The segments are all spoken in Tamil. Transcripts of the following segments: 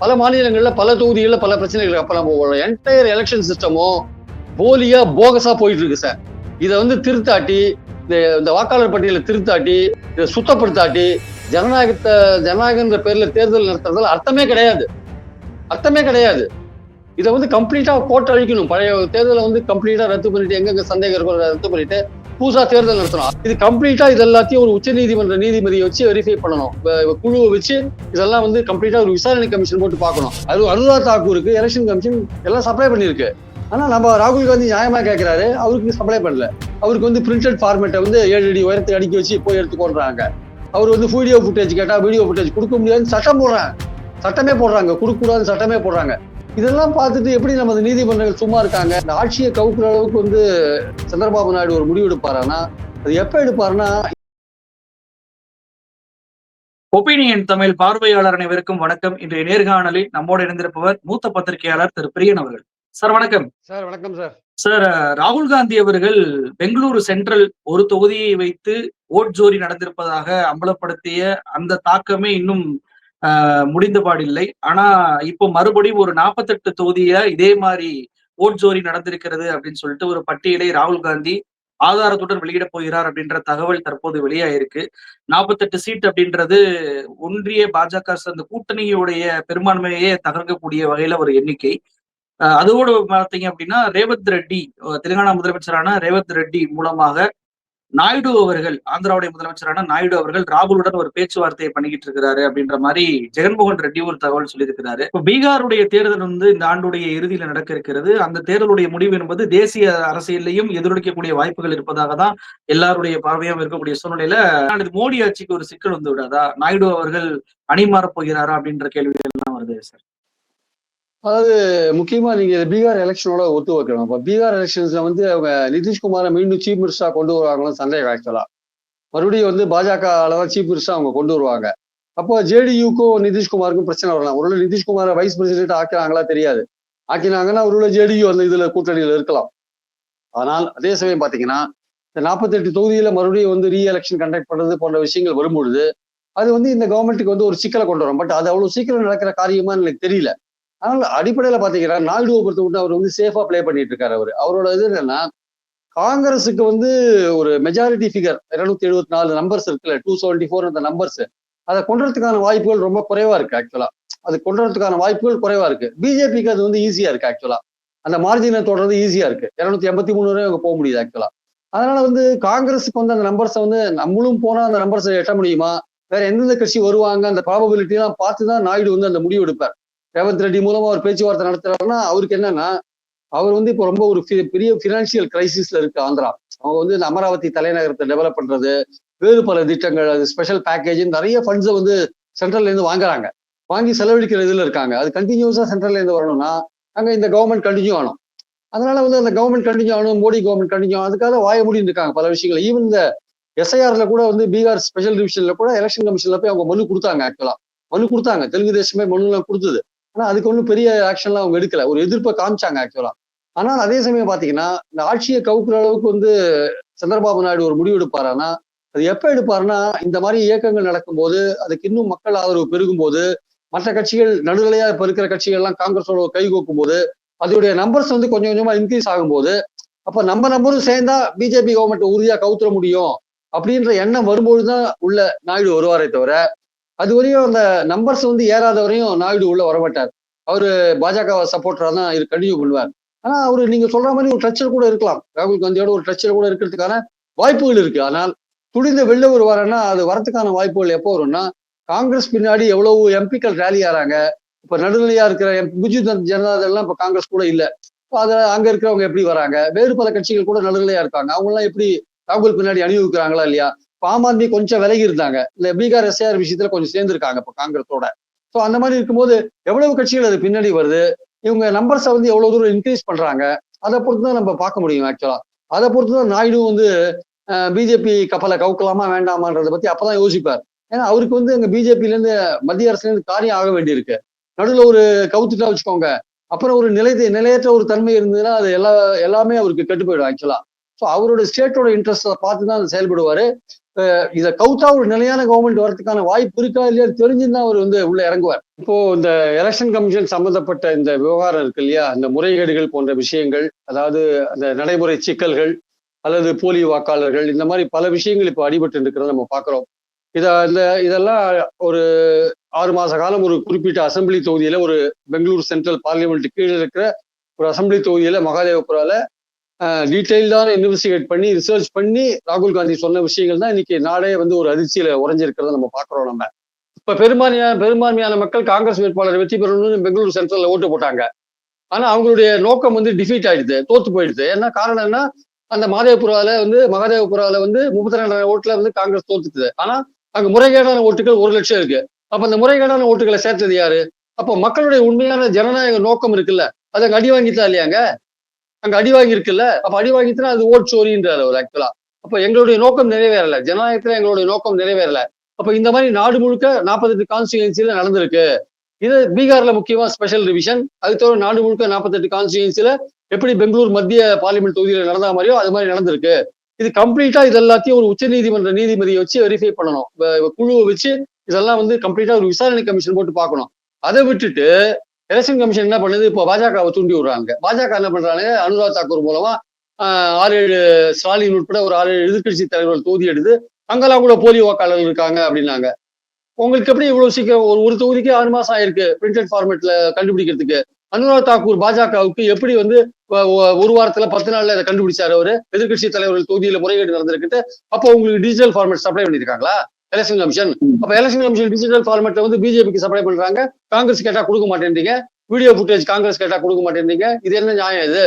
பல மாநிலங்களில் பல தொகுதிகளில் பல பிரச்சனைகள் அப்போ நம்ம என்டையர் எலெக்ஷன் சிஸ்டமும் போலியா போகஸா போயிட்டு இருக்கு சார் இதை வந்து திருத்தாட்டி இந்த இந்த வாக்காளர் பட்டியலை திருத்தாட்டி இதை சுத்தப்படுத்தாட்டி ஜனநாயகத்தை ஜனநாயகன்ற பேர்ல தேர்தல் நடத்துறதுல அர்த்தமே கிடையாது. அர்த்தமே கிடையாது. இதை வந்து கம்ப்ளீட்டா கோட்டை அழிக்கணும். பழைய தேர்தலை வந்து கம்ப்ளீட்டா ரத்து பண்ணிட்டு எங்கெங்க சந்தேகம் இருக்கிறத ரத்து பண்ணிட்டு புதுசா தேர்தல் நடத்தணும். இது கம்ப்ளீட்டா இது எல்லாத்தையும் ஒரு உச்ச நீதிமன்ற நீதிபதியை வச்சு வெரிஃபை பண்ணணும். குழுவை வச்சு இதெல்லாம் வந்து கம்ப்ளீட்டா ஒரு விசாரணை கமிஷன் போட்டு பார்க்கணும். அது அனுரா தாக்கூருக்கு எலெக்ஷன் கமிஷன் எல்லாம் சப்ளை பண்ணியிருக்கு. ஆனா நம்ம ராகுல் காந்தி நியாயமா கேட்கிறாரு அவருக்கு சப்ளை பண்ணல. அவருக்கு வந்து பிரிண்டட் ஃபார்மேட்டை வந்து ஏழு அடி உயரத்தை அடிக்க வச்சு போய் எடுத்துக்கொள்றாங்க அவர் வந்து வீடியோ ஃபுட்டேஜ் கேட்டா வீடியோ ஃபுட்டேஜ் கொடுக்க முடியாதுன்னு சட்டம் போடுறாங்க. சட்டமே போடுறாங்க. கொடுக்கக்கூடாதுன்னு சட்டமே போடுறாங்க. இதெல்லாம் பார்த்துட்டு எப்படி நமது நீதிமன்றங்கள் சும்மா இருக்காங்க? இந்த ஆட்சியை கவுக்குற அளவுக்கு வந்து சந்திரபாபு நாயுடு ஒரு முடிவு எடுப்பாரானா? அது எப்ப எடுப்பாருன்னா? ஒப்பீனியன் தமிழ் பார்வையாளர் அனைவருக்கும் வணக்கம். இன்றைய நேர்காணலில் நம்மோடு இணைந்திருப்பவர் மூத்த பத்திரிகையாளர் திரு பிரியன் அவர்கள். சார் வணக்கம். சார் வணக்கம் சார். சார் ராகுல் காந்தி அவர்கள் பெங்களூரு சென்ட்ரல் ஒரு தொகுதியை வைத்து ஓட் ஜோரி நடந்திருப்பதாக அம்பலப்படுத்திய அந்த தாக்கமே இன்னும் முடிந்த பாடில்லை. ஆனா இப்போ மறுபடியும் ஒரு நாற்பத்தெட்டு தொகுதியில இதே மாதிரி ஓட் ஜோரி நடந்திருக்கிறது அப்படின்னு சொல்லிட்டு ஒரு பட்டியலை ராகுல் காந்தி ஆதாரத்துடன் வெளியிட போகிறார் அப்படின்ற தகவல் தற்போது வெளியாயிருக்கு. நாற்பத்தெட்டு சீட் அப்படின்றது ஒன்றிய பாஜக அந்த கூட்டணியுடைய பெரும்பான்மையே தகர்க்கக்கூடிய வகையில ஒரு எண்ணிக்கை. அதோடு பார்த்தீங்க அப்படின்னா ரேவந்த் ரெட்டி தெலுங்கானா முதலமைச்சரான ரேவந்த் ரெட்டி மூலமாக நாயுடு அவர்கள் ஆந்திராவுடைய முதலமைச்சரான நாயுடு அவர்கள் ராகுலுடன் ஒரு பேச்சுவார்த்தையை பண்ணிக்கிட்டு இருக்கிறாரு அப்படின்ற மாதிரி ஜெகன்மோகன் ரெட்டி ஒரு தகவல் சொல்லியிருக்கிறாரு. இப்போ பீகாருடைய தேர்தல் வந்து இந்த ஆண்டுடைய இறுதியில நடக்க இருக்கிறது. அந்த தேர்தலுடைய முடிவு என்பது தேசிய அரசியலையும் எதிரொலிக்கக்கூடிய வாய்ப்புகள் இருப்பதாக தான் எல்லாருடைய பார்வையும் இருக்கக்கூடிய சூழ்நிலையில ஆனால் இது மோடி ஆட்சிக்கு ஒரு சிக்கல் வந்து விடாதா? நாயுடு அவர்கள் அணி மாறப் போகிறாரா அப்படின்ற கேள்விகள் எல்லாம் வருது சார். அதாவது முக்கியமா நீங்க பீகார் எலெக்ஷனோட ஒத்து வைக்கணும். இப்ப பீகார் எலெக்ஷன்ஸ்ல வந்து அவங்க நிதிஷ்குமாரை மீண்டும் சீஃப் மினிஸ்டரா கொண்டு வருவாங்கன்னு சந்தேகம் ஆக்சுவலா மறுபடியும் வந்து பாஜக தான் சீஃப் மினிஸ்டரா அவங்க கொண்டு வருவாங்க. அப்போ ஜேடியூக்கும் நிதிஷ்குமாருக்கும் பிரச்சனை வரலாம். ஒருவேளை நிதிஷ்குமாரை வைஸ் பிரசிடென்ட் ஆக்கிறாங்களா தெரியாது. ஆக்கினாங்கன்னா ஒருவேளை ஜேடியு வந்து இதுல கூட்டணியில் இருக்கலாம். ஆனால் அதே சமயம் பாத்தீங்கன்னா இந்த நாற்பத்தெட்டு தொகுதியில மறுபடியும் வந்து ரீ எலெக்ஷன் கண்டக்ட் பண்றது போன்ற விஷயங்கள் வரும்பொழுது அது வந்து இந்த கவர்மெண்ட்டுக்கு வந்து ஒரு சிக்கலை கொண்டு வரும். பட் அது அவ்வளவு சீக்கிரம் நடக்கிற காரியமா எனக்கு தெரியல. ஆனால் அடிப்படையில பாத்தீங்கன்னா நாயுடுவை பொறுத்த மட்டும் அவர் வந்து சேஃபா ப்ளே பண்ணிட்டு இருக்காரு அவரு. அவரோட இது என்னன்னா காங்கிரஸுக்கு வந்து ஒரு மெஜாரிட்டி ஃபிகர் இருநூத்தி எழுபத்தி நாலு நம்பர்ஸ் இருக்குல்ல டூ செவன்டி ஃபோர் அந்த நம்பர்ஸ் அதை கொண்டுறதுக்கான வாய்ப்புகள் ரொம்ப குறைவா இருக்கு ஆக்சுவலா அது கொண்டுறதுக்கான வாய்ப்புகள் குறைவா இருக்கு. பிஜேபிக்கு அது வந்து ஈஸியா இருக்கு ஆக்சுவலா அந்த மார்ஜினை தொடர்றது ஈஸியா இருக்கு. இருநூத்தி எண்பத்தி மூணு வரை அவங்க போக முடியுது ஆக்சுவலா அதனால வந்து காங்கிரஸுக்கு வந்து அந்த நம்பர்ஸை வந்து நம்மளும் போனா அந்த நம்பர்ஸை எட்ட முடியுமா? வேற எந்தெந்த கட்சி வருவாங்க அந்த ப்ராபபிலிட்டி எல்லாம் பார்த்து தான் நாயுடு வந்து அந்த முடிவு எடுப்பார். ரேவந்த் ரெட்டி மூலமா அவர் பேச்சுவார்த்தை நடத்துறாருன்னா அவருக்கு என்னன்னா அவர் வந்து இப்போ ரொம்ப ஒரு பெரிய பினான்சியல் கிரைசிஸ்ல இருக்கு ஆந்திரா. அவங்க வந்து இந்த அமராவதி தலைநகரத்தை டெவலப் பண்றது வேறு பல திட்டங்கள் அது ஸ்பெஷல் பேக்கேஜ் நிறைய ஃபண்ட்ஸை வந்து சென்ட்ரல்ல இருந்து வாங்குறாங்க. வாங்கி செலவழிக்கிற இதுல இருக்காங்க. அது கண்டினியூஸா சென்ட்ரல்ல இருந்து வரணும்னா அங்க இந்த கவர்மெண்ட் கண்டினியூ ஆகணும். அதனால வந்து அந்த கவர்மெண்ட் கண்டினியூ ஆகணும் மோடி கவர்மெண்ட் கண்டினியூ ஆகும் அதுக்காக வாய முடின்னு இருக்காங்க பல விஷயங்கள். ஈவன் இந்த எஸ்ஐஆர்ல கூட வந்து பீகார் ஸ்பெஷல் டிவிஷன்ல கூட எலெக்ஷன் கமிஷன்ல போய் அவங்க மனு கொடுத்தாங்க ஆக்சுவலா மனு கொடுத்தாங்க. தெலுங்கு தேசமே மனுலாம் கொடுத்தது. ஆனா அதுக்கு ஒன்றும் பெரிய ஆக்ஷன்லாம் அவங்க எடுக்கல. ஒரு எதிர்ப்பை காமிச்சாங்க ஆக்சுவலா ஆனால் அதே சமயம் பாத்தீங்கன்னா இந்த ஆட்சியை கவுக்குற அளவுக்கு வந்து சந்திரபாபு நாயுடு ஒரு முடிவு எடுப்பாரானா அது எப்ப எடுப்பாருன்னா இந்த மாதிரி இயக்கங்கள் நடக்கும்போது அதுக்கு இன்னும் மக்கள் ஆதரவு பெருகும் போது மற்ற கட்சிகள் நடுநிலையா இப்ப இருக்கிற கட்சிகள் எல்லாம் காங்கிரஸோட கை கோக்கும் போது அதோடைய நம்பர்ஸ் வந்து கொஞ்சம் கொஞ்சமா இன்க்ரீஸ் ஆகும்போது அப்ப நம்ம நம்பரும் சேர்ந்தா பிஜேபி கவர்மெண்ட் உறுதியா கவுத்துற முடியும் அப்படின்ற எண்ணம் வரும்பொழுதுதான் உள்ள நாயுடு வருவாரே தவிர அது வரையும் அந்த நம்பர்ஸ் வந்து ஏறாத வரையும் நாயுடு உள்ள வரமாட்டார். அவர் பாஜக சப்போர்ட்டராக தான் இது கண்டினியூ பண்ணுவார். ஆனா அவரு நீங்க சொல்ற மாதிரி ஒரு டச்சர் கூட இருக்கலாம். ராகுல் காந்தியோட ஒரு டச்சர் கூட இருக்கிறதுக்கான வாய்ப்புகள் இருக்கு. ஆனால் துடிந்த வெளில வருவாருன்னா அது வரதுக்கான வாய்ப்புகள் எப்போ வரும்னா காங்கிரஸ் பின்னாடி எவ்வளவு எம்பிக்கள் ரேலி ஆறாங்க. இப்ப நடுநிலையா இருக்கிற எம் பிஜு ஜனதா எல்லாம் இப்ப காங்கிரஸ் கூட இல்லை. இப்போ அது அங்க இருக்கிறவங்க எப்படி வராங்க? வேறு பல கட்சிகள் கூட நடுநிலையா இருக்காங்க. அவங்க எல்லாம் எப்படி ராகுல் பின்னாடி அணிவிக்கிறாங்களா இல்லையா? பாமாந்தி கொஞ்சம் விலகி இருந்தாங்க இந்த பீகார் எஸ்ஆர் விஷயத்துல கொஞ்சம் சேர்ந்திருக்காங்க இப்ப காங்கிரஸோட. ஸோ அந்த மாதிரி இருக்கும்போது எவ்வளவு கட்சிகள் அது பின்னாடி வருது? இவங்க நம்பர்ஸை வந்து எவ்வளவு தூரம் இன்க்ரீஸ் பண்றாங்க? அதை பொறுத்து தான் நம்ம பார்க்க முடியும் ஆக்சுவலா அதை பொறுத்து தான் நாயுடு வந்து பிஜேபி கப்பலை கவுக்கலாமா வேண்டாமான்றதை பத்தி அப்பதான் யோசிப்பார். ஏன்னா அவருக்கு வந்து எங்க பிஜேபில இருந்து மத்திய அரசுல இருந்து காரியம் ஆக வேண்டியிருக்கு. நடுவில் ஒரு கவுத்துட்டா வச்சுக்கோங்க. அப்புறம் ஒரு நிலை நிலையற்ற ஒரு தன்மை இருந்ததுன்னா அது எல்லா எல்லாமே அவருக்கு கெட்டு போயிடும் ஆக்சுவலா ஸோ அவரோட ஸ்டேட்டோட இன்ட்ரெஸ்ட்டை பார்த்து தான் செயல்படுவாரு. இதை கவுத்தா ஒரு நிலையான கவர்மெண்ட் வரதுக்கான வாய்ப்பு இருக்கா இல்லையா தெரிஞ்சுதான் அவர் வந்து உள்ள இறங்குவார். இப்போ இந்த எலெக்ஷன் கமிஷன் சம்பந்தப்பட்ட இந்த விவகாரம் இருக்கு இல்லையா இந்த முறைகேடுகள் போன்ற விஷயங்கள் அதாவது அந்த நடைமுறை சிக்கல்கள் அல்லது போலி வாக்காளர்கள் இந்த மாதிரி பல விஷயங்கள் இப்போ அடிபட்டு இருக்கிறத நம்ம பார்க்குறோம் இதை இந்த இதெல்லாம் ஒரு ஆறு மாச காலம் ஒரு குறிப்பிட்ட அசெம்பிளி தொகுதியில ஒரு பெங்களூர் சென்ட்ரல் பார்லிமெண்ட் கீழே இருக்கிற ஒரு அசெம்பிளி தொகுதியில மகாதேவபுரால டீட்டெயில்டான இன்வெஸ்டிகேட் பண்ணி ரிசர்ச் பண்ணி ராகுல் காந்தி சொன்ன விஷயங்கள் தான் இன்னைக்கு நாடே வந்து ஒரு அதிர்ச்சியில உறைஞ்சிருக்கிறத நம்ம பார்க்குறோம் நம்ம. இப்ப பெரும்பான்மையா பெரும்பான்மையான மக்கள் காங்கிரஸ் வேட்பாளர் வெற்றி பெறணும்னு பெங்களூர் சென்ட்ரல்ல ஓட்டு போட்டாங்க. ஆனா அவங்களுடைய நோக்கம் வந்து டிஃபீட் ஆயிடுது தோத்து போயிடுது. என்ன காரணம் என்ன? அந்த மாதேவபுரால வந்து மகாதேவபுரால வந்து முப்பத்தி ரெண்டாயிரம் ஓட்டுல வந்து காங்கிரஸ் தோத்துக்குது. ஆனா அங்க முறைகேடான ஓட்டுகள் ஒரு லட்சம் இருக்கு. அப்ப அந்த முறைகேடான ஓட்டுகளை சேர்த்தது யாரு? அப்போ மக்களுடைய உண்மையான ஜனநாயக நோக்கம் இருக்குல்ல அதை அடி வாங்கிட்டா இல்லையாங்க அங்க அடி வாங்கி இருக்குல்ல அப்ப அடி வாங்கிட்டுனா அது ஓட் சோரின்றாரு அவர் ஆக்சுவலா அப்ப எங்களுடைய நோக்கம் நிறைவேறல. ஜனநாயகத்துல எங்களுடைய நோக்கம் நிறைவேறல. அப்ப இந்த மாதிரி நாடு முழுக்க நாற்பத்தெட்டு கான்ஸ்டியூன்சில நடந்திருக்கு. இது பீகார்ல முக்கியமா ஸ்பெஷல் ரிவிஷன் அது தவிர நாடு முழுக்க நாற்பத்தெட்டு கான்ஸ்டியூன்சில எப்படி பெங்களூர் மத்திய பார்லிமெண்ட் தொகுதியில நடந்த மாதிரியோ அது மாதிரி நடந்திருக்கு. இது கம்ப்ளீட்டா இது எல்லாத்தையும் ஒரு உச்ச நீதிமன்ற நீதிபதியை வச்சு வெரிஃபை பண்ணணும். குழுவை வச்சு இதெல்லாம் வந்து கம்ப்ளீட்டா ஒரு விசாரணை கமிஷன் போட்டு பார்க்கணும். அதை விட்டுட்டு எலெக்ஷன் கமிஷன் என்ன பண்ணுது? இப்போ பாஜகவை தூண்டி விடுறாங்க. பாஜக என்ன பண்றாங்க? அனுராக் தாக்கூர் மூலமா ஆறு ஏழு ஸ்டாலின் உட்பட ஒரு ஆறு ஏழு எதிர்கட்சி தலைவர்கள் தொகுதி எடுத்து அங்கெல்லாம் கூட போலி வாக்காளர்கள் இருக்காங்க அப்படின்னாங்க. உங்களுக்கு எப்படி இவ்வளவு சீக்கிரம் ஒரு ஒரு தொகுதிக்கு ஆறு மாசம் ஆயிருக்கு பிரிண்டட் ஃபார்மேட்ல கண்டுபிடிக்கிறதுக்கு? அனுராக் தாக்கூர் பாஜகவுக்கு எப்படி வந்து ஒரு வாரத்துல பத்து நாள்ல அதை கண்டுபிடிச்சாரு அவரு? எதிர்கட்சி தலைவர்கள் தொகுதியில முறைகேடு நடந்திருக்கிட்டு அப்போ உங்களுக்கு டிஜிட்டல் ஃபார்மேட் சப்ளை பண்ணிருக்காங்களா? எலெக்ஷன் கமிஷன் அப்ப எலெக்ஷன் கமிஷன் டிஜிட்டல் ஃபார்மேட்ல வந்து பிஜேபிக்கு சப்ளை பண்றாங்க. காங்கிரஸ் கேட்டா கொடுக்க மாட்டேன்றீங்க. வீடியோ ஃபுட்டேஜ் காங்கிரஸ் கேட்டா கொடுக்க மாட்டேன்றீங்க. இது என்ன நியாயம் இது?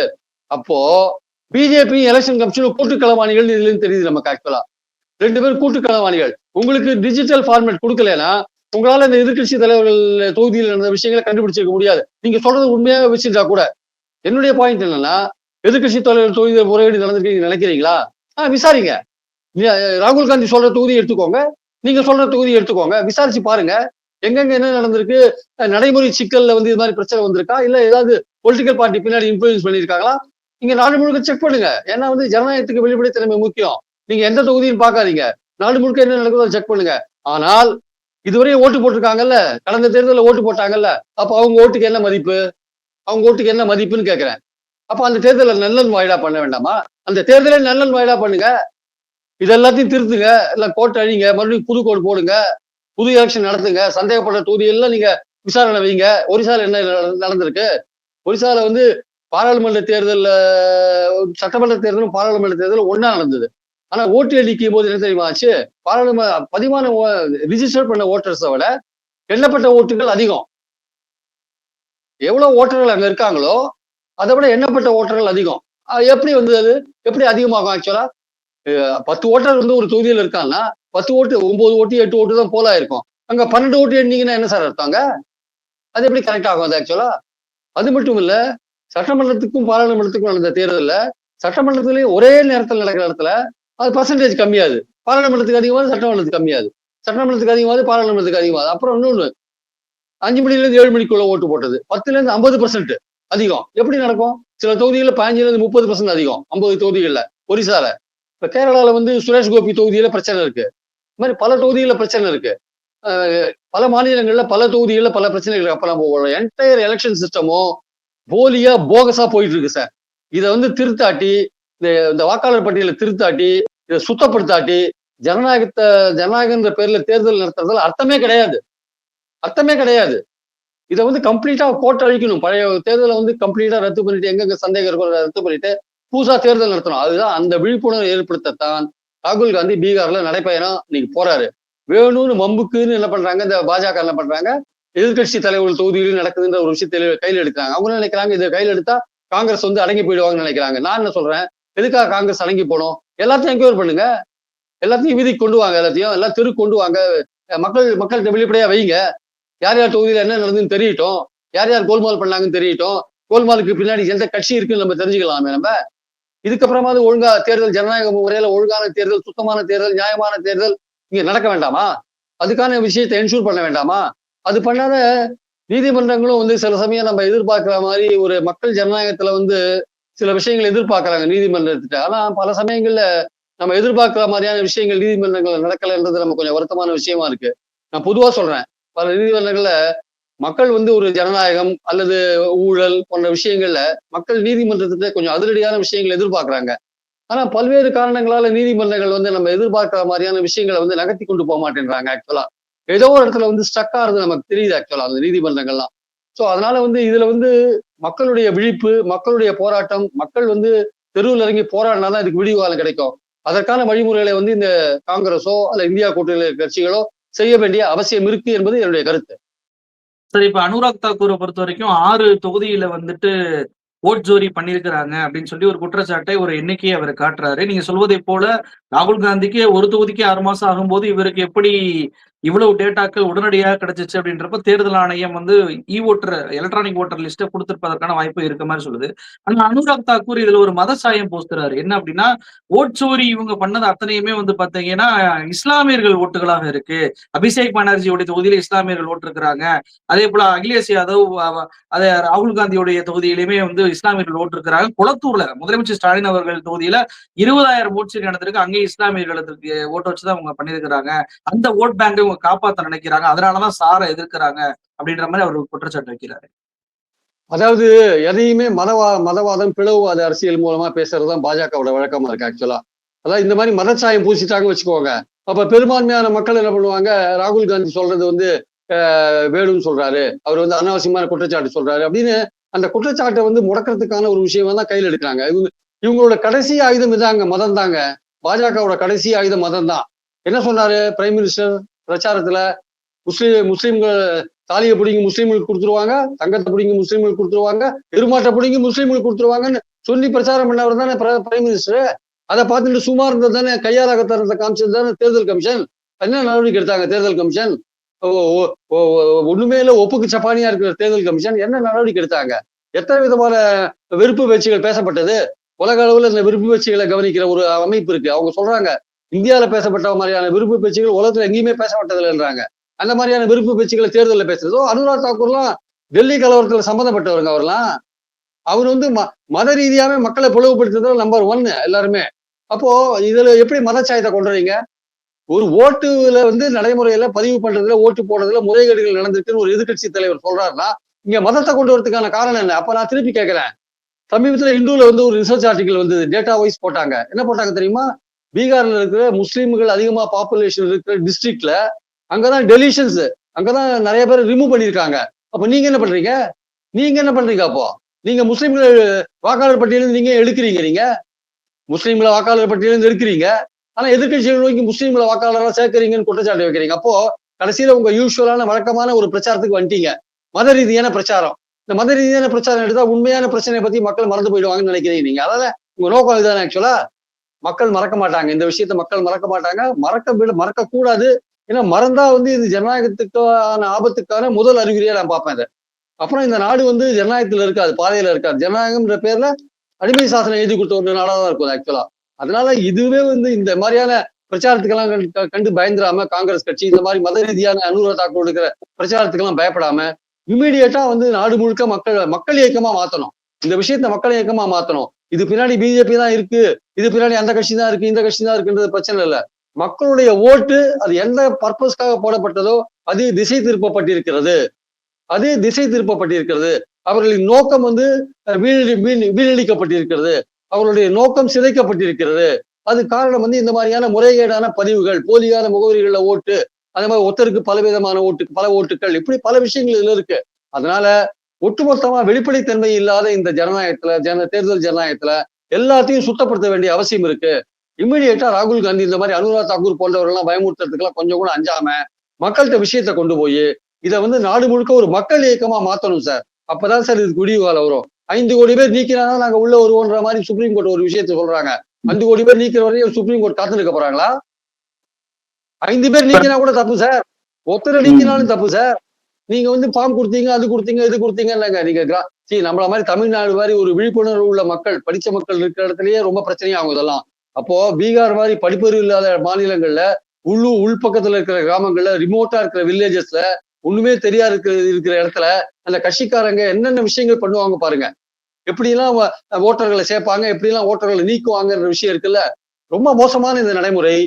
அப்போ பிஜேபி எலெக்ஷன் கமிஷன் கூட்டு களவாணிகள் இதுல தெரியுது நமக்கு ஆக்சுவலா ரெண்டு பேரும் கூட்டு களவாணிகள் உங்களுக்கு டிஜிட்டல் ஃபார்மேட் கொடுக்கலன்னா உங்களால இந்த எதிர்கட்சி தலைவர்கள் தொகுதியில் நடந்த விஷயங்களை கண்டுபிடிச்சிருக்க முடியாது. நீங்க சொல்றது உண்மையாக வச்சிருந்தா கூட. என்னுடைய பாயிண்ட் என்னன்னா எதிர்கட்சி தலைவர் தொகுதியில் முறையீடு நடந்திருக்கீங்க நினைக்கிறீங்களா? ஆஹ் விசாரிங்க. ராகுல் காந்தி சொல்ற தொகுதியை எடுத்துக்கோங்க. நீங்க சொல்ற தொகுதி எடுத்துக்கோங்க. விசாரிச்சு பாருங்க. எங்கெங்க என்ன நடந்திருக்கு? நடைமுறை சிக்கல்ல வந்து இது மாதிரி பிரச்சனை வந்திருக்கா? இல்ல ஏதாவது பொலிட்டிக்கல் பார்ட்டி பின்னாடி இன்ஃபுளுன்ஸ் பண்ணியிருக்காங்களா? நீங்க நாடு முழுக்க செக் பண்ணுங்க. ஏன்னா வந்து ஜனநாயகத்துக்கு வெளிப்படைத்தன்மை முக்கியம். நீங்க எந்த தொகுதியும் பார்க்காதீங்க. நாடு முழுக்க என்ன நடக்குதோ செக் பண்ணுங்க. ஆனால் இதுவரையும் ஓட்டு போட்டிருக்காங்கல்ல. கடந்த தேர்தலில் ஓட்டு போட்டாங்கல்ல. அப்ப அவங்க ஓட்டுக்கு என்ன மதிப்பு? அவங்க ஓட்டுக்கு என்ன மதிப்புன்னு கேட்கிறேன் அப்ப அந்த தேர்தலில் நல்லன் வாயிலா பண்ண வேண்டாமா? அந்த தேர்தலை நல்லன் வாயிலா பண்ணுங்க. இது எல்லாத்தையும் திருத்துங்க. இல்லை கோர்ட் அழிங்க. மறுபடியும் புது கோர்ட் போடுங்க. புது எலெக்ஷன் நடத்துங்க. சந்தேகப்பட்ட தொகுதியெல்லாம் நீங்க விசாரணை வைங்க. ஒரிசால என்ன நடந்திருக்கு? ஒரிசால வந்து பாராளுமன்ற தேர்தலில் சட்டமன்ற தேர்தலும் பாராளுமன்ற தேர்தலும் ஒன்னா நடந்தது. ஆனா ஓட்டு எண்ணிக்கையும் போது என்ன தெரியுமா ஆச்சு? பாராளுமன்ற பதிவான ரிஜிஸ்டர் பண்ண ஓட்டர்ஸை விட எண்ணப்பட்ட ஓட்டுகள் அதிகம். எவ்வளவு ஓட்டர்கள் அங்க இருக்காங்களோ அதை விட எண்ணப்பட்ட ஓட்டர்கள் அதிகம். எப்படி வந்து அது? எப்படி அதிகமாகும் ஆக்சுவலா பத்து ஓட்டர் வந்து ஒரு தொகுதியில் இருக்காங்கன்னா பத்து ஓட்டு ஒன்பது ஓட்டு எட்டு ஓட்டு தான் போலா இருக்கும். அங்க பன்னெண்டு ஓட்டு எண்ணீங்கன்னா என்ன சார் அர்த்தம் அது எப்படி கரெக்ட் ஆகும் அது ஆக்சுவலா அது மட்டும் இல்ல சட்டமன்றத்துக்கும் பாராளுமன்றத்துக்கும் நடந்த தேர்தலில் சட்டமன்றத்திலேயே ஒரே நேரத்தில் நடக்கிற இடத்துல அது பர்சன்டேஜ் கம்மியாது. பாராளுமன்றத்துக்கு அதிகமாவது சட்டமன்றத்துக்கு கம்மியாது. சட்டமன்றத்துக்கு அதிகமாவது பாராளுமன்றத்துக்கு அதிகமாவது. அப்புறம் இன்னொன்று அஞ்சு மணிலேருந்து ஏழு மணிக்குள்ள ஓட்டு போட்டது. பத்துல இருந்து ஐம்பது பர்சன்ட் அதிகம். எப்படி நடக்கும்? சில தொகுதிகளில் பதினஞ்சுலேருந்து முப்பது பர்சன்ட் அதிகம். ஐம்பது தொகுதிகளில். ஒரிசால. இப்ப கேரளால வந்து சுரேஷ் கோபி தொகுதியில பிரச்சனை இருக்கு. இந்த மாதிரி பல தொகுதிகளில் பிரச்சனை இருக்கு. பல மாநிலங்கள்ல பல தொகுதிகளில் பல பிரச்சனைகள் அப்ப நம்ம என்டையர் எலெக்ஷன் சிஸ்டமும் போலியா போகஸா போயிட்டு இருக்கு சார் இதை வந்து திருத்தாட்டி இந்த இந்த வாக்காளர் பட்டியலை திருத்தாட்டி இதை சுத்தப்படுத்தாட்டி ஜனநாயகத்தை ஜனநாயகன்ற பேர்ல தேர்தல் நடத்துறதுல அர்த்தமே கிடையாது. அர்த்தமே கிடையாது. இதை வந்து கம்ப்ளீட்டா கோட்டை அழிக்கணும். பழைய தேர்தலை வந்து கம்ப்ளீட்டா ரத்து பண்ணிட்டு எங்கெங்க சந்தேகம் இருக்கோ ரத்து பண்ணிட்டு புதுசா தேர்தல் நடத்தணும். அதுதான் அந்த விழிப்புணர்வு ஏற்படுத்தத்தான் ராகுல் காந்தி பீகார்ல நடைப்பயணம் இன்னைக்கு போறாரு. வேணும்னு மம்புக்குன்னு என்ன பண்றாங்க? இந்த பாஜக என்ன பண்றாங்க? எதிர்கட்சி தலைவர்கள் தொகுதியிலும் நடக்குதுன்ற ஒரு விஷயத்தை கையில் எடுக்கிறாங்க. அவங்க நினைக்கிறாங்க? இதை கையில் எடுத்தா காங்கிரஸ் வந்து அடங்கி போயிடுவாங்கன்னு நினைக்கிறாங்க. நான் என்ன சொல்றேன்? எதுக்காக காங்கிரஸ் அடங்கி போனோம்? எல்லாத்தையும் என்கொயர் பண்ணுங்க. எல்லாத்தையும் வீதிக்கு கொண்டு வாங்க எல்லாத்தையும். எல்லாம் தெரு கொண்டு வாங்க. மக்கள் மக்கள்கிட்ட வெளிப்படையா வைங்க. யார் யார் தொகுதியில் என்ன நடந்துன்னு தெரியட்டும். யார் யார் கோல்மால் பண்ணாங்கன்னு தெரியட்டும். கோல்மாலுக்கு பின்னாடி எந்த கட்சி இருக்குன்னு நம்ம தெரிஞ்சுக்கலாமே நம்ம. இதுக்கப்புறமாவது ஒழுங்கா தேர்தல் ஜனநாயக முறையில ஒழுங்கான தேர்தல் சுத்தமான தேர்தல் நியாயமான தேர்தல் இங்க நடக்க வேண்டாமா? அதுக்கான விஷயத்தை என்ஷூர் பண்ண வேண்டாமா? அது பண்ணாத நீதிமன்றங்களும் வந்து சில சமயம் நம்ம எதிர்பார்க்கிற மாதிரி ஒரு மக்கள் ஜனநாயகத்துல வந்து சில விஷயங்கள் எதிர்பார்க்கறாங்க நீதிமன்றத்திட்ட ஆனா பல சமயங்கள்ல நம்ம எதிர்பார்க்கிற மாதிரியான விஷயங்கள் நீதிமன்றங்கள் நடக்கலைன்றது நம்ம கொஞ்சம் வருத்தமான விஷயமா இருக்கு. நான் பொதுவா சொல்றேன். பல நீதிமன்றங்கள்ல மக்கள் வந்து ஒரு ஜனநாயகம் அல்லது ஊழல் போன்ற விஷயங்கள்ல மக்கள் நீதிமன்றத்துல கொஞ்சம் அதிரடியான விஷயங்களை எதிர்பார்க்கிறாங்க. ஆனா பல்வேறு காரணங்களால நீதிமன்றங்கள் வந்து நம்ம எதிர்பார்க்கிற மாதிரியான விஷயங்களை வந்து நகர்த்தி கொண்டு போக மாட்டேன்றாங்க ஆக்சுவலா ஏதோ ஒரு இடத்துல வந்து ஸ்டக் ஆகுறது நமக்கு தெரியுது ஆக்சுவலா அந்த நீதிமன்றங்கள்லாம். ஸோ அதனால வந்து இதுல வந்து மக்களுடைய விழிப்பு மக்களுடைய போராட்டம் மக்கள் வந்து தெருவில் இறங்கி போராடினா தான் இதுக்கு விடிவுகாலம் கிடைக்கும். அதற்கான வழிமுறைகளை வந்து இந்த காங்கிரஸோ அல்ல இந்தியா கூட்டணி கட்சிகளோ செய்ய வேண்டிய அவசியம் இருக்கு என்பது என்னுடைய கருத்து. சரி இப்ப அனுராக் தாக்கூரை பொறுத்த வரைக்கும் ஆறு தொகுதியில வந்துட்டு ஓட் ஜோரி பண்ணியிருக்கிறாங்க அப்படின்னு சொல்லி ஒரு குற்றச்சாட்டை ஒரு எண்ணிக்கையை அவர் காட்டுறாரு. நீங்க சொல்வதை போல ராகுல் காந்திக்கு ஒரு தொகுதிக்கு ஆறு மாசம் ஆகும்போது இவருக்கு எப்படி இவ்வளவு டேட்டாக்கள் உடனடியாக கிடைச்சிச்சு அப்படின்றப்ப தேர்தல் ஆணையம் வந்து இ ஓட்டர் எலக்ட்ரானிக் ஓட்டர் லிஸ்ட்டை கொடுத்திருப்பதற்கான வாய்ப்பு இருக்க மாதிரி சொல்லுது. ஆனா அனுராக் தாக்கூர் இதுல ஒரு மத சாயம் போஸ்துறாரு என்ன அப்படின்னா ஓட் சோரி இவங்க பண்ணது அத்தனையுமே வந்து பாத்தீங்கன்னா இஸ்லாமியர்கள் ஓட்டுகளாக இருக்கு. அபிஷேக் பானர்ஜியோட தொகுதியில இஸ்லாமியர்கள் ஓட்டு இருக்கிறாங்க அதே போல அகிலேஷ் யாதவ் அதே ராகுல் காந்தியுடைய தொகுதியிலுமே வந்து இஸ்லாமியர்கள் ஓட்டு இருக்கிறாங்க குளத்தூர்ல முதலமைச்சர் ஸ்டாலின் அவர்கள் தொகுதியில இருபதாயிரம் ஓட் சீட் நடந்திருக்கு அங்கேயும் இஸ்லாமியர்களுக்கு ஓட்டு வச்சுதான் அவங்க பண்ணியிருக்கிறாங்க. அந்த ஓட் பேங்க் அவங்க காப்பாத்த நினைக்கிறாங்க. அதனாலதான் சாரை எதிர்க்கிறாங்க அப்படின்ற மாதிரி அவர் குற்றச்சாட்டு வைக்கிறாரு. அதாவது எதையுமே மதவா மதவாதம் பிளவுவாத அரசியல் மூலமா பேசுறதுதான் பாஜகவோட வழக்கமா இருக்கு ஆக்சுவலா அதாவது இந்த மாதிரி மதச்சாயம் பூசிட்டாங்க வச்சுக்கோங்க. அப்ப பெரும்பான்மையான மக்கள் என்ன பண்ணுவாங்க? ராகுல் காந்தி சொல்றது வந்து வேணும்னு சொல்றாரு. அவர் வந்து அனாவசியமான குற்றச்சாட்டு சொல்றாரு அப்படின்னு அந்த குற்றச்சாட்டை வந்து முடக்கிறதுக்கான ஒரு விஷயமா தான் கையில் எடுக்கிறாங்க. இவங்க இவங்களோட கடைசி ஆயுதம் இதாங்க மதம் தாங்க பாஜகவோட கடைசி ஆயுதம் மதம் தான் என்ன சொன்னாரு? பிரைம் மினிஸ்டர் பிரச்சாரத்துல முஸ்லீம் முஸ்லீம்கள் தாலியை பிடிங்கி முஸ்லீம்களுக்கு கொடுத்துருவாங்க தங்கத்தை பிடிங்கி முஸ்லீம்களுக்கு கொடுத்துருவாங்க எருமாட்டை பிடிங்கி முஸ்லீம்களுக்கு கொடுத்துருவாங்கன்னு சொல்லி பிரச்சாரம் பண்ணவர் தானே பிரைம் மினிஸ்டர் அதை பார்த்துட்டு சும்மா இருந்தது தானே கையாளாக தரத்தை காமிச்சது தானே தேர்தல் கமிஷன் என்ன நடவடிக்கை எடுத்தாங்க தேர்தல் கமிஷன் ஒண்ணுமே இல்லை ஒப்புக்கு சப்பானியா இருக்கிற தேர்தல் கமிஷன் என்ன நடவடிக்கை எடுத்தாங்க? எத்தனை விதமான வெறுப்பு பேச்சுகள் பேசப்பட்டது? உலக அளவில் இந்த விருப்பு பேச்சுகளை கவனிக்கிற ஒரு அமைப்பு இருக்கு. அவங்க சொல்றாங்க இந்தியாவில் பேசப்பட்ட மாதிரியான விருப்பு பேச்சுகள் உலகத்தில் எங்கேயுமே பேசப்பட்டதில்லைன்றாங்க. அந்த மாதிரியான விருப்பு பேச்சுகளை தேர்தலில் பேசுறதோ. அனுராக் தாக்கூர்லாம் டெல்லி கலவரத்தில் சம்மந்தப்பட்டவருங்க அவர்லாம். அவர் வந்து ம மத ரீதியாகவே மக்களை பிளவுபடுத்துறதுல நம்பர் ஒன்னு எல்லாருமே. அப்போ இதுல எப்படி மதச்சாயத்தை கொண்டுறீங்க ஒரு ஓட்டுல வந்து நடைமுறையில பதிவு பண்றதுல ஓட்டு போடுறதுல முறைகேடுகள் நடந்திருக்குன்னு ஒரு எதிர்க்கட்சி தலைவர் சொல்றாருன்னா இங்க மதத்தை கொண்டு வரதுக்கான காரணம் என்ன? அப்ப நான் திருப்பி கேட்கிறேன் சமீபத்துல இந்துல வந்து ஒரு ரிசர்ச் ஆர்டிகல் வந்து டேட்டா வைஸ் போட்டாங்க. என்ன போட்டாங்க தெரியுமா? பீகார்ல இருக்கிற முஸ்லீம்கள் அதிகமா பாப்புலேஷன் இருக்கிற டிஸ்ட்ரிக்ட்ல அங்கதான் டெலிஷன்ஸ் அங்கதான் நிறைய பேர் ரிமூவ் பண்ணியிருக்காங்க. அப்ப நீங்க என்ன பண்றீங்க? நீங்க என்ன பண்றீங்க அப்போ? நீங்க முஸ்லீம்கள் வாக்காளர் பட்டியலில் நீங்க எடுக்கிறீங்க நீங்க? முஸ்லீம்களை வாக்காளர் பட்டியலில் எடுக்கிறீங்க. ஆனா எதிர்கட்சிகள் நோக்கி முஸ்லீம்களை வாக்காளராக சேர்க்கிறீங்கன்னு குற்றச்சாட்டு வைக்கிறீங்க. அப்போ கடைசியில உங்க யூஸ்வலான வழக்கமான ஒரு பிரச்சாரத்துக்கு வந்துட்டீங்க. மத ரீதியான பிரச்சாரம். இந்த மத ரீதியான பிரச்சாரம் எடுத்தா உண்மையான பிரச்சனையை பத்தி மக்கள் மறந்து போயிடுவாங்கன்னு நினைக்கிறீங்க நீங்க. அதாவது உங்க நோக்கம் இதுதானே ஆக்சுவலா மக்கள் மறக்க மாட்டாங்க. இந்த விஷயத்த மக்கள் மறக்க மாட்டாங்க. மறக்க விட மறக்க கூடாது ஏன்னா மறந்தா வந்து இது ஜனநாயகத்துக்கான ஆபத்துக்கான முதல் அறிகுறியா நான் பார்ப்பேன் இதை. அப்புறம் இந்த நாடு வந்து ஜனநாயகத்துல இருக்காது பாதையில இருக்காது. ஜனநாயகம்ன்ற பேர்ல அடிமை சாசனம் எழுதி கொடுத்த ஒரு நாடா தான் இருக்கும் ஆக்சுவலா அதனால இதுவே வந்து இந்த மாதிரியான பிரச்சாரத்துக்கெல்லாம் கண்டு- கண்டு காங்கிரஸ் கட்சி இந்த மாதிரி மத ரீதியான அனுகூல தாக்கல் எடுக்கிற பிரச்சாரத்துக்கெல்லாம் பயப்படாம இமீடியட்டா வந்து நாடு முழுக்க மக்கள் மக்கள் இயக்கமா மாத்தணும். இந்த விஷயத்த மக்கள் இயக்கமா மாத்தணும். இது பின்னாடி பிஜேபி தான் இருக்கு. இது பின்னாடி அந்த கட்சி தான் இருக்கு இந்த கட்சி தான் இருக்குன்றது பிரச்சனை இல்ல. மக்களுடைய ஓட்டு அது எந்த பர்பஸ்க்காக போடப்பட்டதோ அது திசை திருப்பப்பட்டிருக்கிறது. அது திசை திருப்பப்பட்டிருக்கிறது. அவர்களின் நோக்கம் வந்து வீணடி வீண் வீணடிக்கப்பட்டிருக்கிறது. அவர்களுடைய நோக்கம் சிதைக்கப்பட்டிருக்கிறது. அது காரணம் வந்து இந்த மாதிரியான முறைகேடான பதிவுகள் போலியான முகவரிகள ஓட்டு அதே மாதிரி ஒருத்தருக்கு பலவிதமான ஓட்டு பல ஓட்டுகள் இப்படி பல விஷயங்கள் இதுல இருக்கு. அதனால ஒட்டுமொத்தமா வெளிப்படைத்தன்மை இல்லாத இந்த ஜனநாயகத்துல ஜன தேர்தல் ஜனநாயகத்துல எல்லாத்தையும் சுத்தப்படுத்த வேண்டிய அவசியம் இருக்கு. இம்மிடியேட்டா ராகுல் காந்தி இந்த மாதிரி அனுராக் தாக்கூர் போன்றவர்கள்லாம் பயமுறுத்துறதுக்கெல்லாம் கொஞ்சம் கூட அஞ்சாம மக்கள்கிட்ட விஷயத்த கொண்டு போய் இதை வந்து நாடு முழுக்க ஒரு மக்கள் இயக்கமா மாத்தணும் சார். அப்பதான் சார் இது குடிவால வரும். ஐந்து கோடி பேர் நீக்கினாதான் நாங்க உள்ள வருவோன்ற மாதிரி சுப்ரீம் கோர்ட் ஒரு விஷயத்த சொல்றாங்க. அஞ்சு கோடி பேர் நீக்கிற வரையும் சுப்ரீம் கோர்ட் காத்து போறாங்களா? ஐந்து பேர் நீக்கினா கூட தப்பு சார். ஒத்தரை நீக்கினாலும் தப்பு சார். நீங்க வந்து ஃபார்ம் கொடுத்தீங்க அது கொடுத்தீங்க இது கொடுத்தீங்கன்னாங்க. நீங்க நம்மள மாதிரி தமிழ்நாடு மாதிரி ஒரு விழிப்புணர்வு உள்ள மக்கள் படிச்ச மக்கள் இருக்கிற இடத்துலயே ரொம்ப பிரச்சனையாகும் இதெல்லாம். அப்போ பீகார் மாதிரி படிப்பறிவு இல்லாத மாநிலங்கள்ல உள்ளூர் உள்பக்கத்துல இருக்கிற கிராமங்கள்ல ரிமோட்டா இருக்கிற வில்லேஜஸ்ல ஒண்ணுமே தெரியா இருக்கிற இருக்கிற இடத்துல அந்த கட்சிக்காரங்க என்னென்ன விஷயங்கள் பண்ணுவாங்க பாருங்க. எப்படிலாம் ஓட்டர்களை சேர்ப்பாங்க எப்படிலாம் ஓட்டர்களை நீக்குவாங்கன்ற விஷயம் இருக்குல்ல. ரொம்ப மோசமான இந்த நடைமுறை.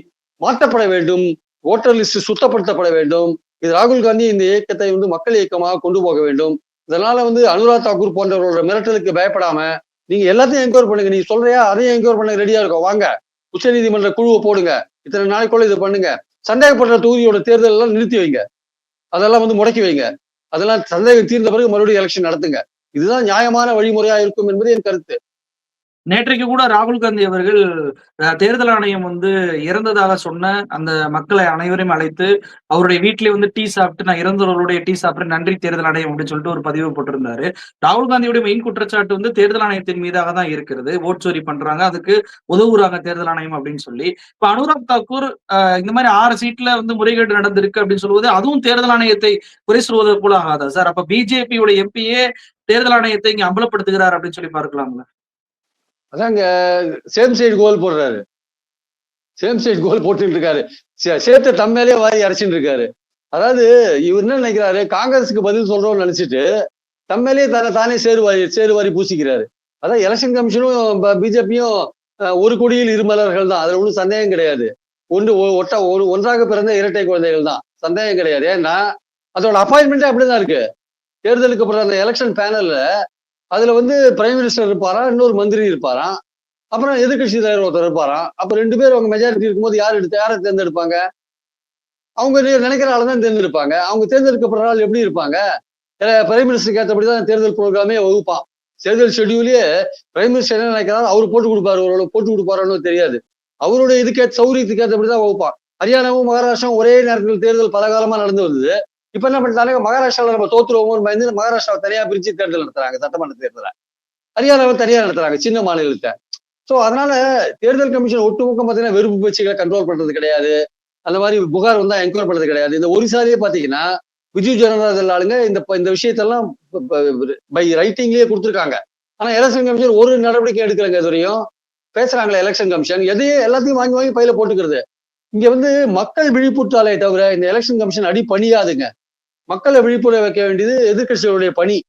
மாற்றப்பட வேண்டும். ஓட்டர் லிஸ்ட் சுத்தப்படுத்தப்பட வேண்டும். இது ராகுல் காந்தி இந்த இயக்கத்தை வந்து மக்கள் இயக்கமாக கொண்டு போக வேண்டும். இதனால வந்து அனுராக் தாக்கூர் போன்றவர்களோட மிரட்டலுக்கு பயப்படாம நீங்க எல்லாத்தையும் என்கொயர் பண்ணுங்க. நீங்க சொல்றியா? அதையும் என்கொயர் பண்ண ரெடியா இருக்கும். வாங்க. உச்சநீதிமன்ற குழுவை போடுங்க. இத்தனை நாளைக்குள்ள இது பண்ணுங்க. சந்தேகப்படுற தொகுதியோட தேர்தல் எல்லாம் நிறுத்தி வைங்க. அதெல்லாம் வந்து முடக்கி வைங்க. அதெல்லாம் சந்தேகம் தீர்ந்த பிறகு மறுபடியும் எலெக்ஷன் நடத்துங்க. இதுதான் நியாயமான வழிமுறையா இருக்கும் என்பது என் கருத்து. நேற்றைக்கு கூட ராகுல் காந்தி அவர்கள் தேர்தல் ஆணையம் வந்து இறந்ததாக சொன்ன அந்த மக்களை அனைவரையும் அழைத்து அவருடைய வீட்டிலே வந்து டீ சாப்பிட்டு நான் இறந்தவர்களுடைய டீ சாப்பிட்டு நன்றி தேர்தல் ஆணையம் அப்படின்னு சொல்லிட்டு ஒரு பதிவு போட்டிருந்தாரு. ராகுல் காந்தியுடைய மெயின் குற்றச்சாட்டு வந்து தேர்தல் ஆணையத்தின் மீதாக தான் இருக்கிறது. ஓட் சோரி பண்றாங்க அதுக்கு உதவுறாங்க தேர்தல் ஆணையம் அப்படின்னு சொல்லி. இப்ப அனுராக் தாக்கூர் இந்த மாதிரி ஆறு சீட்ல வந்து முறைகேடு நடந்திருக்கு அப்படின்னு சொல்லுவது அதுவும் தேர்தல் ஆணையத்தை குறை சொல்வது போல ஆகாதா சார்? அப்ப பிஜேபியோட எம்பியே தேர்தல் ஆணையத்தை இங்க அம்பலப்படுத்துகிறார் அப்படின்னு சொல்லி பார்க்கலாம்ல. அதாங்க சேம் சைடு கோல் போடுறாரு. சேம் சைடு கோல் போட்டுட்டு இருக்காரு சே- சேர்த்த தம்மேலே வாரி அரைச்சிட்டு இருக்காரு அதாவது இவர் என்ன நினைக்கிறாரு? காங்கிரஸுக்கு பதில் சொல்றோம்னு நினைச்சிட்டு தம்மேலே தானே தானே சேருவாரி சேருவாரி பூசிக்கிறாரு. அதான் எலெக்ஷன் கமிஷனும் பிஜேபியும் ஒரு குடியில் இருமலர்கள் தான். அதுல ஒன்றும் சந்தேகம் கிடையாது. ஒன்று ஒ- ஒட்ட ஒரு ஒன்றாக பிறந்த இரட்டை குழந்தைகள் தான். சந்தேகம் கிடையாது. ஏன்னா அதோட அப்பாயின்மெண்ட்டே அப்படிதான் இருக்கு. தேர்தலுக்கு அப்புறம் அந்த எலெக்ஷன் பேனல்ல அதுல வந்து பிரைம் மினிஸ்டர் இருப்பாரா இன்னொரு மந்திரி இருப்பாராம் அப்புறம் எதிர்கட்சி தலைவர் ஒருத்தர் இருப்பாராம் அப்ப ரெண்டு பேர் அவங்க மெஜாரிட்டி இருக்கும்போது யார் எடுத்து யாரை தேர்ந்தெடுப்பாங்க? அவங்க நினைக்கிற ஆளை தான் தேர்ந்தெடுப்பாங்க. அவங்க தேர்ந்தெடுக்கப்படுற ஆள் எப்படி இருப்பாங்க? பிரைம் மினிஸ்டருக்கு ஏற்றபடி தான் தேர்தல் ப்ரோக்ராமே வகுப்பான். தேர்தல் ஷெட்யூலே பிரைம் மினிஸ்டர் என்ன நினைக்கிறாரோ அவர் போட்டு கொடுப்பாரு. ஓரளவு போட்டு கொடுப்பாரோன்னு தெரியாது. அவருடைய இதுக்கே சௌரியத்துக்கு ஏற்றபடி தான் வகுப்பான். ஹரியானாவும் மகாராஷ்டிராவும் ஒரே நேரத்தில் தேர்தல் பல காலமா நடந்து வந்தது. இப்ப என்ன பண்ணிட்டாங்க? மகாராஷ்டிரால நம்ம தோத்துருவோம்னு பயந்து மகாராஷ்டிராவை தனியா பிரிச்சு தேர்தல் நடத்துறாங்க சட்டமன்ற தேர்தலை. ஹரியானாவை தனியா நடத்துறாங்க சின்ன மாநிலத்தை. ஸோ அதனால தேர்தல் கமிஷன் ஒட்டுமொத்தம் பாத்தீங்கன்னா வெறுப்பு பேச்சுகளை கண்ட்ரோல் பண்றது கிடையாது. அந்த மாதிரி புகார் வந்தா என்கொயர் பண்றது கிடையாது. இந்த ஒரிசாலேயே பாத்தீங்கன்னா விஜு ஜனதாதள் ஆளுங்க இந்த இந்த விஷயத்தெல்லாம் பை ரைட்டிங்லயே கொடுத்துருக்காங்க. ஆனா எலெக்ஷன் கமிஷன் ஒரு நடவடிக்கை எடுக்கிறாங்க இதுவரையும் பேசுறாங்களே எலெக்ஷன் கமிஷன். எதையும் எல்லாத்தையும் வாங்கி வாங்கி பையில போட்டுக்கிறது. இங்க வந்து மக்கள் விழிப்புற்றாலே தவிர இந்த எலெக்ஷன் கமிஷன் அடி பணியாதுங்க மக்களை விழிப்புணர்வு வைக்க வேண்டியது எதிர்க்கட்சிகளுடைய பணி.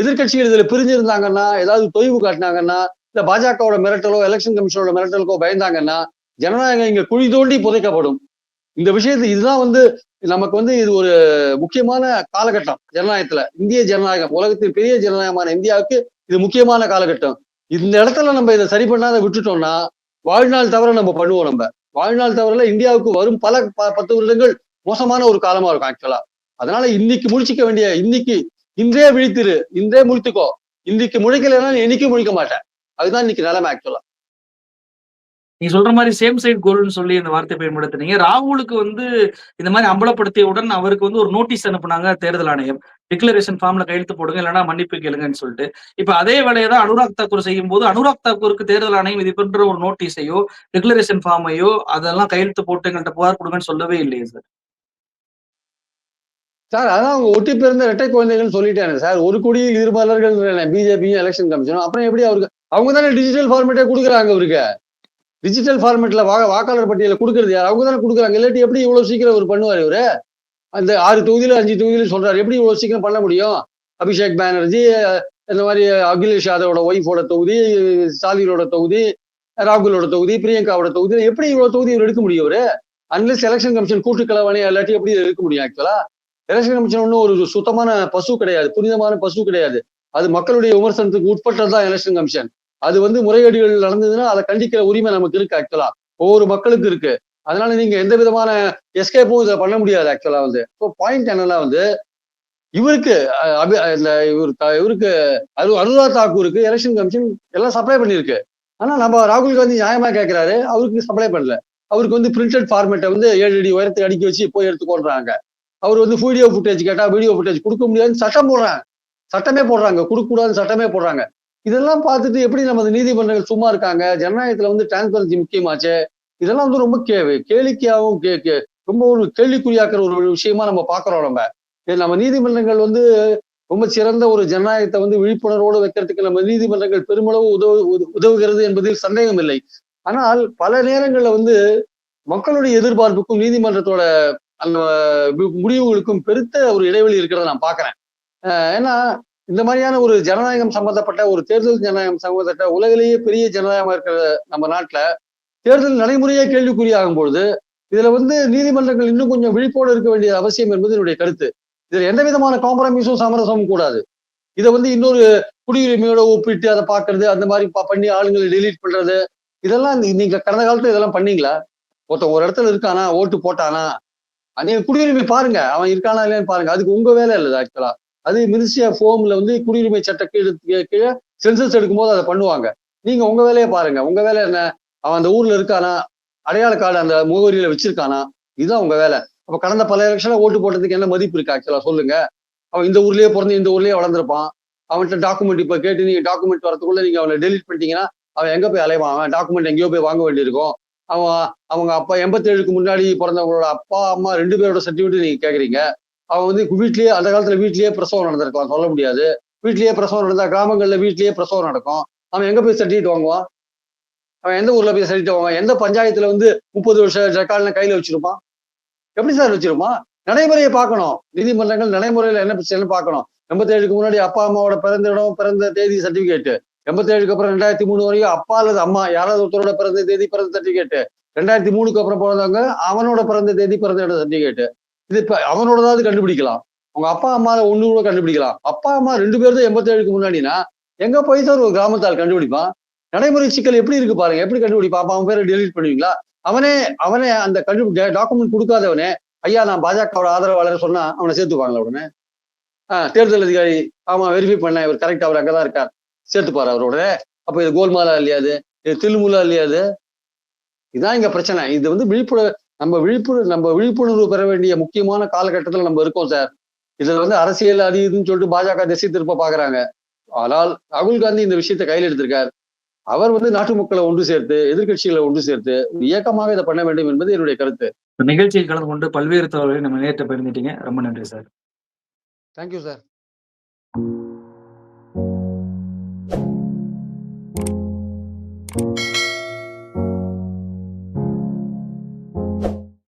எதிர்க்கட்சிகள் இதுல பிரிஞ்சிருந்தாங்கன்னா ஏதாவது தொய்வு காட்டினாங்கன்னா இல்ல பாஜகவோட மிரட்டலோ எலெக்ஷன் கமிஷனோட மிரட்டலுக்கோ பயந்தாங்கன்னா ஜனநாயகம் இங்க குழி தோண்டி புதைக்கப்படும். இந்த விஷயத்து இதுதான் வந்து நமக்கு வந்து இது ஒரு முக்கியமான காலகட்டம் ஜனநாயகத்துல. இந்திய ஜனநாயகம் உலகத்தின் பெரிய ஜனநாயகமான இந்தியாவுக்கு இது முக்கியமான காலகட்டம். இந்த இடத்துல நம்ம இதை சரி பண்ணாத விட்டுட்டோம்னா வாழ்நாள் தவிர நம்ம பண்ணுவோம் நம்ம. வாழ்நாள் தவிர இந்தியாவுக்கு வரும் பல ப- பத்து வருடங்கள் மோசமான ஒரு காலமா இருக்கும் ஆக்சுவலா அதனால இன்னைக்கு முழிச்சிக்க வேண்டிய இன்னைக்கு இன்றே விழித்திரு இன்றே முழித்துக்கோ. இன்னைக்கு முழிக்கலைன்னா நீ முழிக்க மாட்டேன் அதுதான் இன்னைக்கு நிலைமை ஆக்சுவலா நீ சொல்ற மாதிரி சேம் சைட் கோல்னு சொல்லி இந்த வார்த்தை பயன்படுத்தினீங்க. ராகுலுக்கு வந்து இந்த மாதிரி அம்பலப்படுத்தியவுடன் அவருக்கு வந்து ஒரு நோட்டீஸ் அனுப்புனாங்க தேர்தல் ஆணையம். டிக்ளரேஷன் ஃபார்ம்ல கையெழுத்து போடுங்க இல்லைன்னா மன்னிப்பு கேளுங்கன்னு சொல்லிட்டு. இப்ப அதே வேலையை தான் அனுராக் தாக்கூர் செய்யும் போது அனுராக் தாக்கூருக்கு தேர்தல் ஆணையம் இது பண்ற ஒரு நோட்டீஸையோ டிக்ளரேஷன் ஃபார்மையோ அதெல்லாம் கையெழுத்து போட்டு எங்கள்கிட்ட புகார் கொடுங்கன்னு சொல்லவே இல்லையே சார். சார் அதான் அவங்க ஒட்டி பிறந்த இரட்டை குழந்தைகள் சொல்லிட்டாங்க. சார் ஒரு கோடியில் இருமலர்கள் பிஜேபியும் எலெக்ஷன் கமிஷனும் அப்புறம் எப்படி அவருக்கு அவங்க தானே டிஜிட்டல் ஃபார்மேட்டே கொடுக்குறாங்க அவருக்கு? டிஜிட்டல் ஃபார்மேட்ல வா வாக்காளர் பட்டியல கொடுக்குறது யார்? அவங்க தானே கொடுக்குறாங்க. இல்லாட்டி எப்படி இவ்வளவு சீக்கிரம் அவர் பண்ணுவார் இவரு? அந்த ஆறு தொகுதியில அஞ்சு தொகுதியில சொல்றாரு. எப்படி இவ்வளவு சீக்கிரம் பண்ண முடியும்? அபிஷேக் பானர்ஜி இந்த மாதிரி அகிலேஷ் யாதவோட ஒய்ஃபோட தொகுதி ஸ்டாலினோட தொகுதி ராகுலோட தொகுதி பிரியங்காவோட தொகுதி எப்படி இவ்வளவு தொகுதி இவர் எடுக்க முடியும் அவரு அன்லெஸ் எலெக்ஷன் கமிஷன் கூட்டுக்கலவாணி இல்லாட்டி எப்படி எடுக்க முடியும் ஆக்சுவலா எலெக்ஷன் கமிஷன் ஒன்றும் ஒரு சுத்தமான பசு கிடையாது புனிதமான பசு கிடையாது. அது மக்களுடைய விமர்சனத்துக்கு உட்பட்டதுதான் எலெக்ஷன் கமிஷன். அது வந்து முறைகேடுகள் நடந்ததுன்னா அதை கண்டிக்கிற உரிமை நமக்கு இருக்கு ஆக்சுவலா ஒவ்வொரு மக்களுக்கு இருக்கு. அதனால நீங்க எந்த விதமான எஸ்கேப்பும் இதை பண்ண முடியாது ஆக்சுவலா வந்து. இப்போ பாயிண்ட் என்னன்னா வந்து இவருக்கு அபி- இந்த இவர் இவருக்கு அரு அனுராக் தாக்கூருக்கு எலெக்ஷன் கமிஷன் எல்லாம் சப்ளை பண்ணியிருக்கு. ஆனா நம்ம ராகுல் காந்தி நியாயமா கேட்கிறாரு அவருக்கு சப்ளை பண்ணல. அவருக்கு வந்து பிரிண்டட் ஃபார்மேட்டை வந்து ஏழு அடி உயரத்துக்கு அடுக்கி வச்சு போய் எடுத்துக்கொள்றாங்க அவர் வந்து வீடியோ ஃபுட்டேஜ் கேட்டால் வீடியோ ஃபுட்டேஜ் கொடுக்க முடியாதுன்னு சட்டம் போடுறாங்க. சட்டமே போடுறாங்க. கொடுக்கக்கூடாதுன்னு சட்டமே போடுறாங்க. இதெல்லாம் பார்த்துட்டு எப்படி நமது நீதிமன்றங்கள் சும்மா இருக்காங்க? ஜனநாயகத்தில் வந்து டிரான்ஸ்பரன்சி முக்கியமாச்சு? இதெல்லாம் வந்து ரொம்ப கே கேளிக்கையாகவும் கே கே ரொம்ப ஒரு கேள்விக்குறியாக்குற ஒரு விஷயமா நம்ம பார்க்குறோம் நம்ம. இது நம்ம நீதிமன்றங்கள் வந்து ரொம்ப சிறந்த ஒரு ஜனநாயகத்தை வந்து விழிப்புணர்வோடு வைக்கிறதுக்கு நம்ம நீதிமன்றங்கள் பெருமளவு உதவு உத- உதவுகிறது என்பதில் சந்தேகம் இல்லை ஆனால் பல நேரங்களில் வந்து மக்களுடைய எதிர்பார்ப்புக்கும் நீதிமன்றத்தோட அந்த முடிவுகளுக்கும் பெருத்த ஒரு இடைவெளி இருக்கிறத நான் பாக்குறேன். ஏன்னா இந்த மாதிரியான ஒரு ஜனநாயகம் சம்பந்தப்பட்ட ஒரு தேர்தல் ஜனநாயகம் சம்பந்தப்பட்ட உலகிலேயே பெரிய ஜனநாயகம் இருக்கிற நம்ம நாட்டுல தேர்தல் நடைமுறையே கேள்விக்குறியாகும் பொழுது இதுல வந்து நீதிமன்றங்கள் இன்னும் கொஞ்சம் விழிப்போடு இருக்க வேண்டிய அவசியம் என்பது என்னுடைய கருத்து. இதுல எந்த விதமான காம்ப்ரமைஸும் சமரசமும் கூடாது. இதை வந்து இன்னொரு குடியுரிமையோட ஒப்பிட்டு அதை பாக்குறது அந்த மாதிரி பண்ணி ஆளுங்களை டெலீட் பண்றது இதெல்லாம் நீங்க கடந்த காலத்துல இதெல்லாம் பண்ணீங்களா? ஒருத்தன் ஒரு இடத்துல இருக்கானா ஓட்டு போட்டானா? அது நீங்க குடியுரிமை பாருங்க. அவன் இருக்கானா இல்லையான்னு பாருங்க. அதுக்கு உங்க வேலை இல்லை ஆக்சுவலா அது மினிஸ்ட்ரி ஆஃப் ஹோம்ல வந்து குடியுரிமை சட்ட கீழே கீழே சென்சஸ் எடுக்கும்போது அதை பண்ணுவாங்க. நீங்க உங்க வேலையை பாருங்க. உங்க வேலை என்ன? அவன் அந்த ஊர்ல இருக்கானா? அடையாள கார்டு அந்த முகவரியில வச்சிருக்கானா? இதுதான் உங்க வேலை. அப்ப கடந்த பல எலெக்ஷன்ல ஓட்டு போட்டதுக்கு என்ன மதிப்பு இருக்கு ஆக்சுவலா சொல்லுங்க. அவன் இந்த ஊர்லயே பிறந்து இந்த ஊர்லயே வளர்ந்துருப்பான். அவன்கிட்ட டாக்குமெண்ட் இப்ப கேட்டு நீங்க டாக்குமெண்ட் வரதுக்குள்ள நீங்க அவனை டெலிட் பண்ணிட்டீங்கன்னா அவன் எங்க போய் அலைவான்? அவன் டாக்குமெண்ட் எங்கேயோ போய் வாங்க வேண்டியிருக்கும். அவன் அவங்க அப்பா எண்பத்தேழுக்கு முன்னாடி பிறந்தவங்களோட அப்பா அம்மா ரெண்டு பேரோட சர்டிஃபிகேட் நீங்க கேக்குறீங்க. அவன் வந்து வீட்லயே அந்த காலத்துல வீட்லயே பிரசவம் நடந்திருக்கலாம் சொல்ல முடியாது. வீட்லயே பிரசவம் நடந்தா கிராமங்கள்ல வீட்லயே பிரசவம் நடக்கும். அவன் எங்க போய் சர்டிஃபிகேட் வாங்குவான்? அவன் எந்த ஊர்ல போய் சர்டிஃபிகேட் வாங்குவான்? எந்த பஞ்சாயத்துல வந்து முப்பது வருஷம் ரெக்கார்ட்ல கையில வச்சிருப்பான்? எப்படி சார் வச்சிருப்பான்? நடைமுறையை பார்க்கணும். நீதிமன்றங்கள் நடைமுறையில என்ன பிரச்சனை பார்க்கணும். எண்பத்தேழுக்கு முன்னாடி அப்பா அம்மாவோட பிறந்த இடம் பிறந்த தேதி சர்டிபிகேட் எண்பத்தேழுக்கு அப்புறம் ரெண்டாயிரத்தி மூணு வரைக்கும் அப்பா அல்லது அம்மா யாராவது ஒருத்தரோட பிறந்த தேதி பிறந்த சர்டிஃபிகேட் ரெண்டாயிரத்தி மூணுக்கு அப்புறம் பிறந்தவங்க அவனோட பிறந்த தேதி பிறந்த இடம் சர்டிஃபிகேட் இது இப்ப அவனோடதாவது கண்டுபிடிக்கலாம். அவங்க அப்பா அம்மால ஒண்ணு கூட கண்டுபிடிக்கலாம். அப்பா அம்மா ரெண்டு பேரும் தான் எண்பத்தேழுக்கு முன்னாடினா எங்க போய் சார் ஒரு கிராமத்தால் கண்டுபிடிப்பான்? நடைமுறை சிக்கல் எப்படி இருக்கு பாருங்க. எப்படி கண்டுபிடிப்பான்? அவன் பேரை டெலிட் பண்ணுவீங்களா? அவனே அவனே அந்த கண்டு டாக்குமெண்ட் கொடுக்காதவனே ஐயா நான் பாஜகவோட ஆதரவாளர் சொன்னா அவனை சேர்த்துப்பாங்களா உடனே. ஆஹ் தேர்தல் அதிகாரி ஆமா வெரிஃபை பண்ணேன் இவர் கரெக்ட் அவர் அங்கதான் இருக்கார். சேர்த்துப்பாரு அவரோட. அப்ப இது கோல்மாலா இல்லையாது இது தில்முலா இல்லையாது இதுதான் இங்க பிரச்சனை. இது வந்து விழிப்புணர்வு நம்ம விழிப்புணர்வு நம்ம விழிப்புணர்வு பெற வேண்டிய முக்கியமான காலகட்டத்துல நம்ம இருக்கோம் சார். இதுல வந்து அரசியல் அது இதுன்னு சொல்லிட்டு பாஜக திசை திருப்ப பாக்குறாங்க. ஆனால் ராகுல் காந்தி இந்த விஷயத்தை கையில் எடுத்திருக்கார். அவர் வந்து நாட்டு மக்களை ஒன்று சேர்த்து எதிர்க்கட்சிகளை ஒன்று சேர்த்து இயக்கமாக இதை பண்ண வேண்டும் என்பது என்னுடைய கருத்து. இந்த நிகழ்ச்சியில் கலந்து கொண்டு பல்வேறு தகவல்களை நம்ம நேற்று பகிர்ந்துட்டீங்க. ரொம்ப நன்றி சார். Thank you sir you